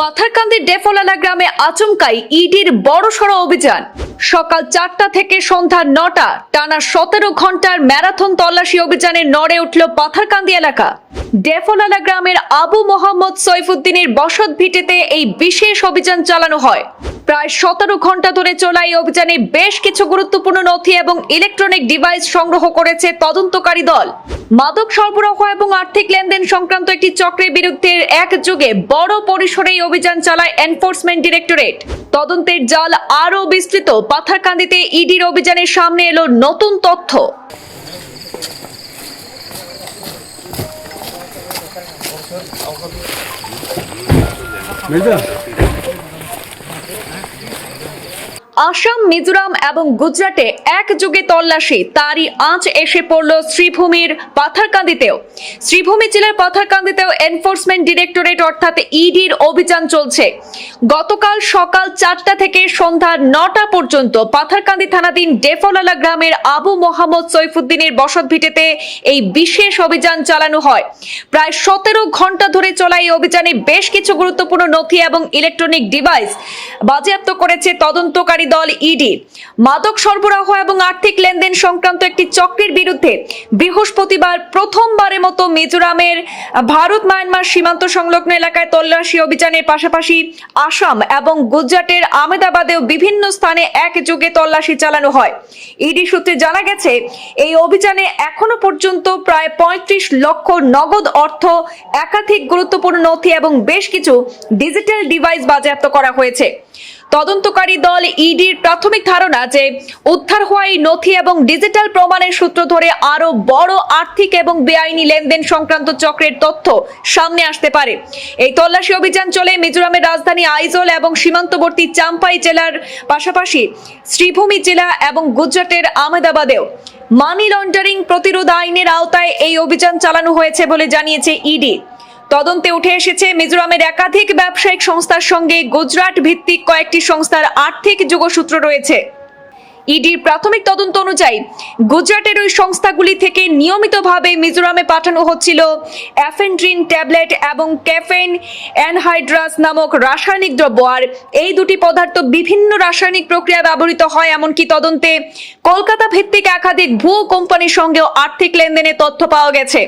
পাথারকান্দির ডেফলালা গ্রামে আচমকাই ইডির বড় সড় অভিযান। সকাল চারটা থেকে সন্ধ্যা নটা, টানা সতেরো ঘণ্টার ম্যারাথন তল্লাশি অভিযানে নড়ে উঠল পাথারকান্দি এলাকা। ডেফলালা গ্রামের আবু মোহাম্মদ সৈফুদ্দিনের বসত ভিটেতে এই বিশেষ অভিযান চালানো হয়। প্রায় সতেরো ঘণ্টা ধরে চলা এই অভিযানে বেশ কিছু গুরুত্বপূর্ণ নথি এবং ইলেকট্রনিক ডিভাইস সংগ্রহ করেছে তদন্তকারী দল। মাদক সরবরাহ এবং আর্থিক লেনদেন সংক্রান্ত একটি চক্রের বিরুদ্ধে একযোগে বড় পরিসরে এই অভিযান চালায় এনফোর্সমেন্ট ডিরেক্টরেট। তদন্তের জাল আরও বিস্তৃত। পাথারকান্দিতে ইডির অভিযানের সামনে এলো নতুন তথ্য। 没事。আসাম, মিজোরাম এবং গুজরাটে একযোগে তল্লাশি। তারই আঁচ এসে পড়ল শ্রীভূমির পাথারকান্দিতেও। শ্রীভূমি জেলার পাথারকান্দিতেও এনফোর্সমেন্ট ডিরেক্টরেট অর্থাৎ ইডির অভিযান চলছে। গতকাল সকাল চারটা থেকে সন্ধ্যা নটা পর্যন্ত পাথারকান্দি থানাধীন ডেফলালা গ্রামের আবু মোহাম্মদ সৈফুদ্দিনের বসতভিটেতে এই বিশেষ অভিযান চালানো হয়। প্রায় সতেরো ঘণ্টা ধরে চলা এই অভিযানে বেশ কিছু গুরুত্বপূর্ণ নথি এবং ইলেকট্রনিক ডিভাইস বাজেয়াপ্ত করেছে তদন্তকারী দল ইডি। মাদক সরবরাহ এবং আর্থিক লেনদেন সংক্রান্ত একটি চক্রের বিরুদ্ধে বৃহস্পতিবার প্রথমবারের মতো মিজোরামের ভারত মায়ানমার সীমান্ত সংলগ্ন এলাকায় তল্লাশি অভিযানের পাশাপাশি আসাম এবং গুজরাটের আহমেদাবাদেও বিভিন্ন স্থানে একযোগে তল্লাশি চালানো হয়। ইডি সূত্রে জানা গেছে, এই অভিযানে এখনও পর্যন্ত প্রায় পঁয়ত্রিশ লক্ষ নগদ অর্থ, একাধিক গুরুত্বপূর্ণ নথি এবং বেশ কিছু ডিজিটাল ডিভাইস বাজেয়াপ্ত করা হয়েছে। তদন্তকারী দল ইডির প্রাথমিক ধারণা যে উদ্ধার হওয়া এই নথি এবং ডিজিটাল প্রমাণের সূত্র ধরে আরও বড় আর্থিক এবং বেআইনি লেনদেন সংক্রান্ত চক্রের তথ্য সামনে আসতে পারে। এই তল্লাশি অভিযান চলে মিজোরামের রাজধানী আইজল এবং সীমান্তবর্তী চাম্পাই জেলার পাশাপাশি শ্রীভূমি জেলা এবং গুজরাটের আহমেদাবাদেও। মানি লন্ডারিং প্রতিরোধ আইনের আওতায় এই অভিযান চালানো হয়েছে বলে জানিয়েছে ইডি। তদন্তে উঠে এসেছে মিজোরামের একাধিক ব্যবসায়িক সংস্থার সঙ্গে গুজরাট ভিত্তিক কয়েকটি সংস্থার আর্থিক যুগসূত্র রয়েছে। ইডির প্রাথমিক তদন্ত অনুযায়ী গুজরাটের ওই সংস্থাগুলি থেকে নিয়মিতভাবে মিজোরামে পাঠানো হচ্ছিল অ্যাফেন্ড্রিন ট্যাবলেট এবং ক্যাফেন অ্যানহাইড্রাস নামক রাসায়নিক দ্রব্য। আর এই দুটি পদার্থ বিভিন্ন রাসায়নিক প্রক্রিয়া ব্যবহৃত হয়, এমনকি তদন্তে কলকাতা ভিত্তিক একাধিক ভুয়ো কোম্পানির সঙ্গেও আর্থিক লেনদেনের তথ্য পাওয়া গেছে।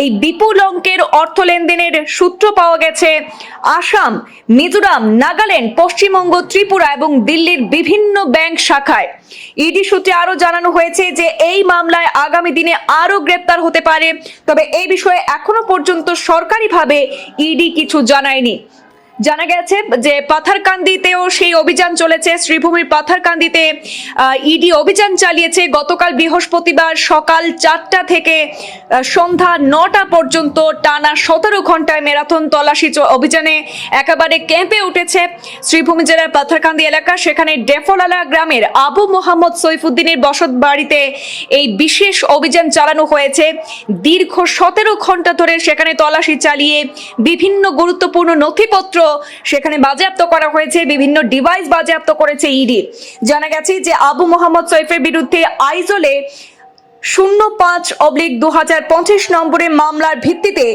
এই বিপুল অঙ্কের অর্থ লেনদেনের সূত্র পাওয়া গেছে আসাম, মিজোরাম, নাগাল্যান্ড, পশ্চিমবঙ্গ, ত্রিপুরা এবং দিল্লির বিভিন্ন ব্যাংক শাখায়। ইডি সূত্রে আরও জানানো হয়েছে যে এই মামলায় আগামী দিনে আরও গ্রেপ্তার হতে পারে। তবে এই বিষয়ে এখনও পর্যন্ত সরকারিভাবে ইডি কিছু জানায়নি। জানা গেছে যে পাথারকান্দিতেও সেই অভিযান চলেছে। শ্রীভূমির পাথারকান্দিতে ইডি অভিযান চালিয়েছে। গতকাল বৃহস্পতিবার সকাল চারটা থেকে সন্ধ্যা নটা পর্যন্ত টানা সতেরো ঘন্টায় ম্যারাথন তল্লাশি অভিযানে একেবারে ক্যাম্পে উঠেছে শ্রীভূমি জেলার পাথারকান্দি এলাকা। সেখানে ডেফলালা গ্রামের আবু মোহাম্মদ সৈফুদ্দিনের বসত বাড়িতে এই বিশেষ অভিযান চালানো হয়েছে। দীর্ঘ সতেরো ঘণ্টা ধরে সেখানে তল্লাশি চালিয়ে বিভিন্ন গুরুত্বপূর্ণ নথিপত্র সেখানে বাজেয়াপ্ত করা হয়েছে, বিভিন্ন ডিভাইস বাজেয়াপ্ত করেছে ইডি জানা গেছে যে আবু মোহাম্মদ সৈফের বিরুদ্ধে আইজলে শূন্য পাঁচ অবলিক দু হাজার পঁচিশ নম্বরের মামলার ভিত্তিতে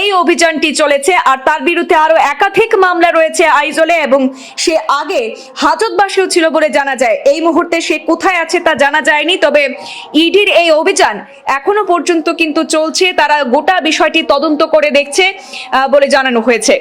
এই অভিযানটি চলেছে আর তার বিরুদ্ধে আরও একাধিক মামলা রয়েছে আইজলে এবং সে আগে হাজতবাসীও ছিল বলে জানা যায়। এই মুহূর্তে সে কোথায় আছে তা জানা যায়নি, তবে ইডির এই অভিযান এখনও পর্যন্ত কিন্তু চলছে। তারা গোটা বিষয়টি তদন্ত করে দেখছে বলে জানানো হয়েছে।